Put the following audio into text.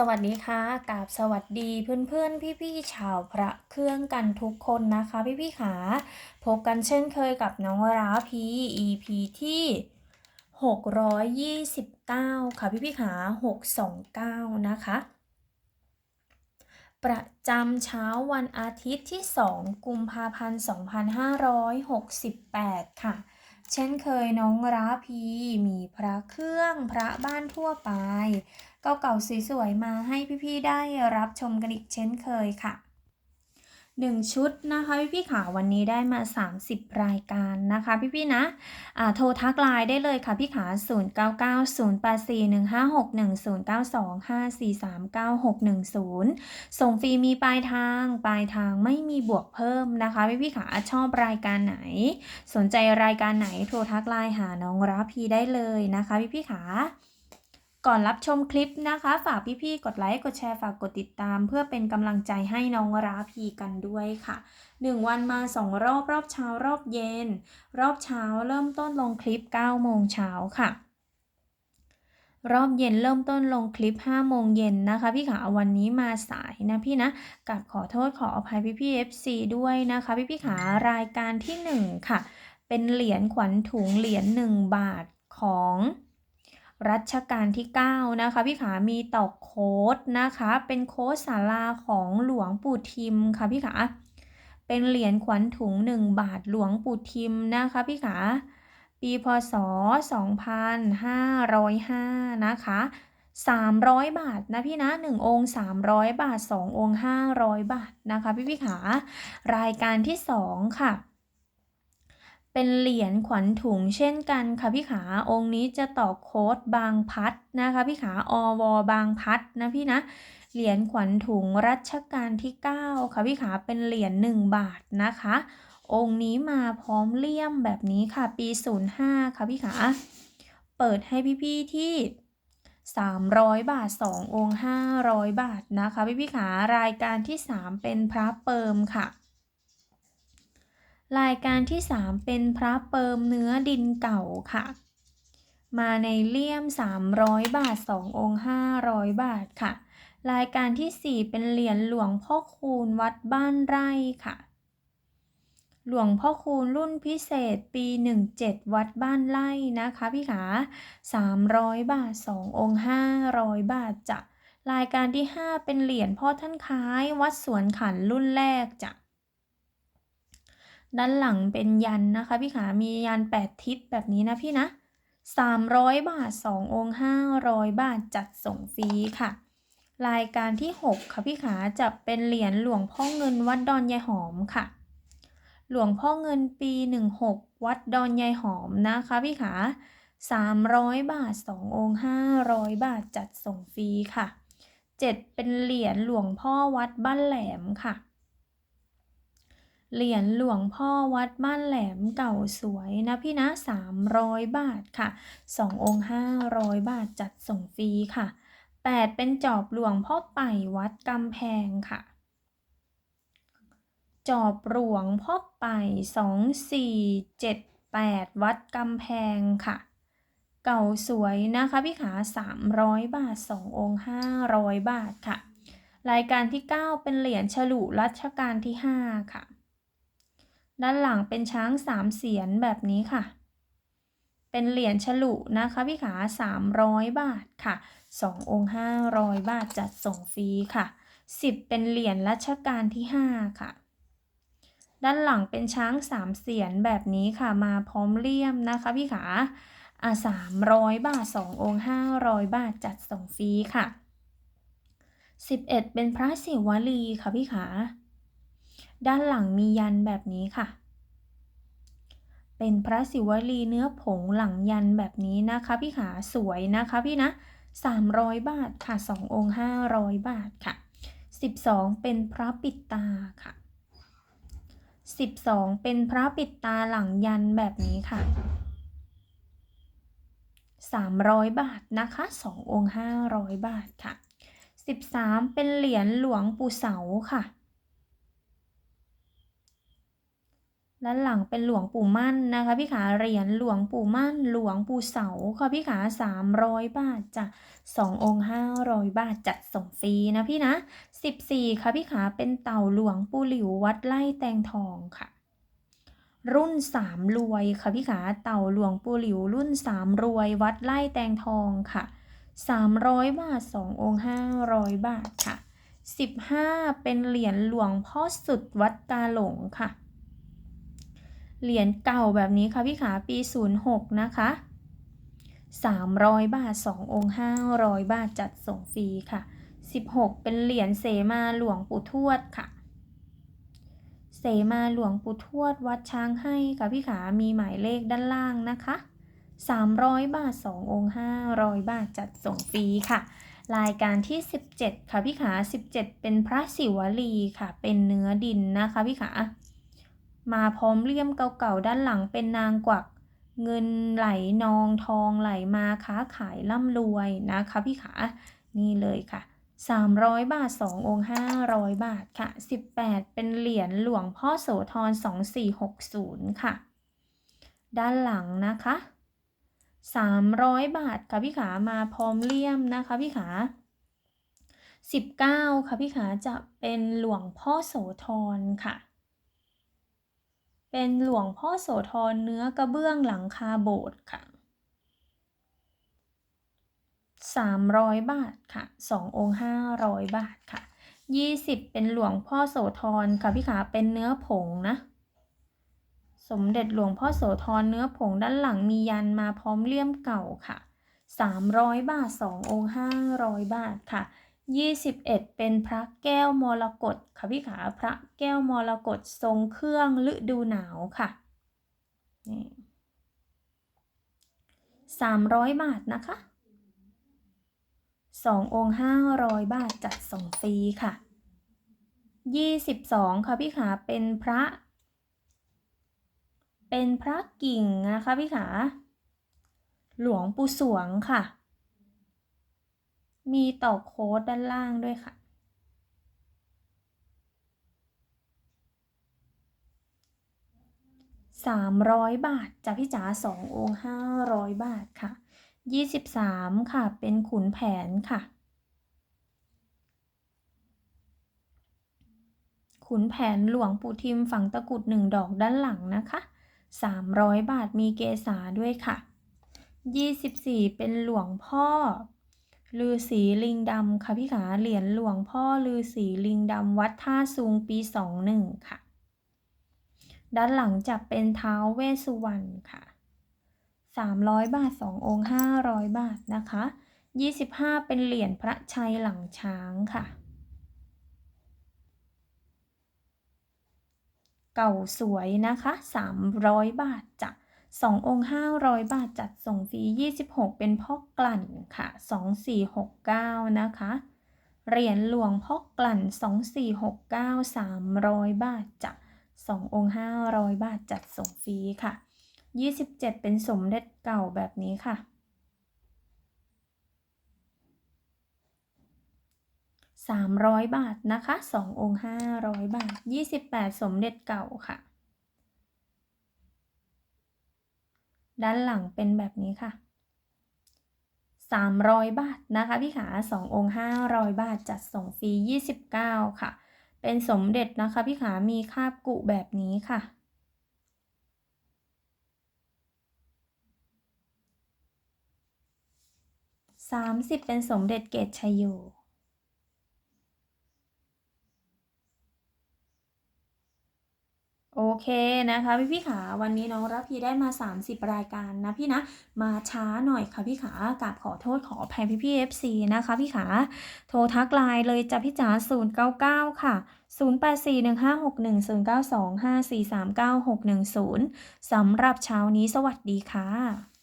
สวัสดีค่ะกาบสวัสดีเพื่อนๆ พี่ๆชาวพระเครื่องกันทุกคนนะคะพี่ๆขาพบกันเช่นเคยกับน้องราพี EP ที่ 629 ค่ะพี่ๆขา629 นะคะ ประจำเช้าวันอาทิตย์ที่ 2 กุมภาพันธ์ 2568 ค่ะ เช่นเคยน้องราพีมีพระเครื่องพระบ้านทั่วไป เก่าๆสวยๆมาให้พี่ๆได้รับชมกันอีกเช่นเคยค่ะ 1 ชุดนะคะพี่ๆค่ะวันนี้ได้มา 30 รายการนะคะ พี่ๆนะอ่าโทรทักไลน์ได้เลยค่ะพี่ขา 09908415619254399610 ส่งฟรีมีปลายทางปลายทางไม่มีบวกเพิ่มนะคะ พี่พี่ขาชอบรายการไหน สนใจรายการไหนโทรทักไลน์หาน้องรับพีได้เลยนะคะ พี่พี่ขา ก่อนรับชมคลิปนะคะ ฝากพี่ๆกดไลค์กดแชร์ฝากกดติดตาม เพื่อเป็นกำลังใจให้น้องราพีกันด้วยค่ะ 1 วันมา 2 รอบรอบเช้ารอบเย็น รอบเช้าเริ่มต้นลงคลิป9โมงเช้าค่ะ รอบเย็นเริ่มต้นลงคลิป5โมงเย็นนะคะ พี่ขาวันนี้มาสายนะพี่นะกับขอโทษขออภัยพี่พี่ FC ด้วยนะคะ พี่พี่ขารายการที่ 1 ค่ะ เป็นเหรียญขวัญถุงเหรียญ1บาทของ รัชกาลที่ 9 นะคะ พี่ขามีตอกโค้ดนะคะ เป็นโค้ดศาลาของหลวงปู่ทิมค่ะพี่ขาเป็นเหรียญขวัญถุง 1 บาทหลวงปู่ทิมนะคะพี่ขาปีพศ 2505 นะคะ 300 บาทนะพี่นะ 1 องค์ 300 บาท 2 องค์ 500 บาทนะคะพี่พี่ขารายการที่ 2 ค่ะ เป็นเหรียญขวัญถุงเช่นกันค่ะพี่ขา องค์นี้จะต่อโค้ดบางพัดนะคะพี่ขาอวบางพัดนะพี่นะ เหรียญขวัญถุงรัชกาลที่ 9 ค่ะพี่ขาเป็นเหรียญ1บาทนะคะ องค์นี้มาพร้อมเลี่ยมแบบนี้ค่ะปี 05 ค่ะพี่ขา เปิดให้พี่ๆที่ 300 บาท 2 องค์ 500 บาทนะคะพี่พี่ขารายการที่ 3 เป็นพระเปิมค่ะ รายการที่ 3 เป็นพระเปิมเนื้อดินเก่าค่ะ มาในเลี่ยม 300 บาท 2 องค์ 500 บาทค่ะ รายการที่ 4 เป็นเหรียญหลวงพ่อคูณวัดบ้านไร่ค่ะ หลวงพ่อคูณรุ่นพิเศษปี 17 วัดบ้านไร่นะคะพี่ขา300 บาท 2 องค์ 500 บาทจ้ะรายการที่ 5 เป็นเหรียญพ่อท่านค้าย วัดสวนขันรุ่นแรกจ้ะ ด้านหลังเป็นยันนะคะพี่ขา มียัน 8 ทิศแบบนี้นะพี่นะ 300 บาท 2 องค์ 500 บาทจัดส่งฟรีค่ะ รายการที่ 6 ค่ะพี่ขาจะเป็นเหรียญหลวงพ่อเงินวัดดอนยายหอมค่ะ หลวงพ่อเงินปี 16 วัดดอนยายหอมนะคะพี่ขา300 บาท 2 องค์ 500 บาทจัดส่งฟรีค่ะ 7 เป็นเหรียญหลวงพ่อวัดบ้านแหลมค่ะ เหรียญหลวงพ่อวัดบ้านแหลมเก่าสวยนะพี่นะ300 บาทค่ะ 2 องค์ 500 บาทจัดส่งฟรีค่ะ 8 เป็นจอบหลวงพ่อไป่วัดกำแพงค่ะ จอบหลวงพ่อไป่สองสี่เจ็ดแปดวัดกำแพงค่ะ เก่าสวยนะคะพี่ขา300 บาท 2 องค์ 500 บาทค่ะรายการที่ 9 เป็นเหรียญฉลุรัชกาลที่ 5 ค่ะ ด้านหลังเป็นช้างสามเสียนแบบนี้ค่ะ เป็นเหรียญฉลุนะคะพี่ขา300บาทค่ะ2องค์500บาทจัดส่งฟรีค่ะ10เป็นเหรียญรัชกาลที่5ค่ะ ด้านหลังเป็นช้างสามเสียนแบบนี้ค่ะ มาพร้อมเลี่ยมนะคะพี่ขาอะ300บาท2องค์500บาทจัดส่งฟรีค่ะ11เป็นพระศิวลีค่ะพี่ขา ด้านหลังมียันแบบนี้ค่ะ เป็นพระศิวลีเนื้อผงหลังยันแบบนี้นะคะ พี่ขาสวยนะคะพี่นะ 300 บาทค่ะ 2 องค์ 500 บาทค่ะ 12 เป็นพระปิดตาค่ะ 12 เป็นพระปิดตาหลังยันแบบนี้ค่ะ300 บาทนะคะ 2 องค์ 500 บาทค่ะ 13 เป็นเหรียญหลวงปู่เสาค่ะ ด้านหลังเป็นหลวงปู่มั่นนะคะ พี่ขาเหรียญหลวงปู่มั่น หลวงปู่เสาค่ะพี่ขา300บาทจ้ะสององค์500บาทจัดส่งฟรีนะพี่นะ14ค่ะพี่ขาเป็นเต่าหลวงปู่หลิววัดไล่แตงทองค่ะ รุ่น3รวยค่ะพี่ขาเต่าหลวงปู่หลิวรุ่น3รวยวัดไล่แตงทองค่ะ300บาท2องค์500บาทค่ะ15เป็นเหรียญหลวงพ่อสุดวัดกาหลงค่ะ เหรียญเก่าแบบนี้ค่ะพี่ขาปี 06 นะคะ 300 บาท 2 องค์ 500 บาทจัดส่งฟรีค่ะ 16 เป็นเหรียญเสมาหลวงปู่ทวดค่ะ เสมาหลวงปู่ทวดวัดช้างให้ค่ะพี่ขามีหมายเลขด้านล่างนะคะ 300 บาท 2 องค์ 500 บาทจัดส่งฟรีค่ะรายการที่ 17 ค่ะพี่ขา 17 เป็นพระศิวลีค่ะ เป็นเนื้อดินนะคะพี่ขา มาพร้อมเลี่ยมเก่าๆด้านหลังเป็นนางกวัก เงินไหลนองทองไหลมาค้าขายร่ำรวยนะคะพี่ขานี่เลยค่ะ 300 บาท 2 องค์ 500 บาทค่ะ 18 เป็นเหรียญหลวงพ่อโสธร 2460 ค่ะ ด้านหลังนะคะ 300 บาทค่ะพี่ขามาพร้อมเลี่ยมนะคะพี่ขา19 ค่ะพี่ขาจะเป็นหลวงพ่อโสธรค่ะ เป็นหลวงพ่อโสธรเนื้อกระเบื้องหลังคาโบสถ์ค่ะ 300 บาทค่ะ 2 องค์ 500 บาทค่ะ 20 เป็นหลวงพ่อโสธรค่ะพี่ขาเป็นเนื้อผงนะ สมเด็จหลวงพ่อโสธรเนื้อผงด้านหลังมียันมาพร้อมเลี่ยมเก่าค่ะ 300 บาท 2 องค์ 500 บาทค่ะ 21 เป็นพระแก้วมรกตค่ะพี่ขาพระแก้วมรกตทรงเครื่องฤดูหนาวค่ะนี่300 บาทนะคะ2องค์ 500 บาทจัดส่งฟรีค่ะ 22 ค่ะพี่ขาเป็นพระ เป็นพระกิ่งนะคะพี่ขา หลวงปู่สวงค่ะ มีต่อโค้ดด้านล่างด้วยค่ะ300บาทจ้ะพี่จ๋า2ององค์500บาทค่ะ23ค่ะ เป็นขุนแผนค่ะ ขุนแผนหลวงปู่ทิมฝังตะกุดหนึ่งดอกด้านหลังนะคะ300บาทมีเกษาด้วยค่ะ24เป็นหลวงพ่อ ลือสีลิงดำค่ะพี่ขาเหรียญหลวงพ่อลือสีลิงดำวัดท่าซุงปี 21 ค่ะ ด้านหลังจะเป็นเท้าเวสสุวรรณค่ะ 300 บาท 2 องค์ 500 บาทนะคะ 25 เป็นเหรียญพระชัยหลังช้างค่ะ เก่าสวยนะคะ 300 บาทจ้ะ 2ององค์500บาทจัดส่งฟรี26เป็นพ่อกลั่นค่ะ2469นะคะ เหรียญหลวงพ่อกลั่น2469 300บาทจ้ะ2องค์500บาทจัดส่งฟรีค่ะ27เป็นสมเด็จเก่าแบบนี้ค่ะ300บาทนะคะ2องค์500บาท28สมเด็จเก่าค่ะ ด้านหลังเป็นแบบนี้ค่ะ 300 บาทนะคะพี่ขา2องค์ 500 บาทจัดส่งฟรี 29 ค่ะ เป็นสมเด็จนะคะพี่ขามีคาบกุแบบนี้ค่ะ30 เป็นสมเด็จเกตชัยโย โอเคนะคะพี่พี่ขาวันนี้น้องรับพีได้มา 30 รายการนะพี่นะมาช้าหน่อยค่ะพี่ขากราบขอโทษขออภัยพี่พี่ FC นะคะพี่ขาโทรทักไลน์เลยจ้ะพี่จ๋า099 ค่ะ 084156109254396110สำหรับเช้านี้สวัสดีค่ะ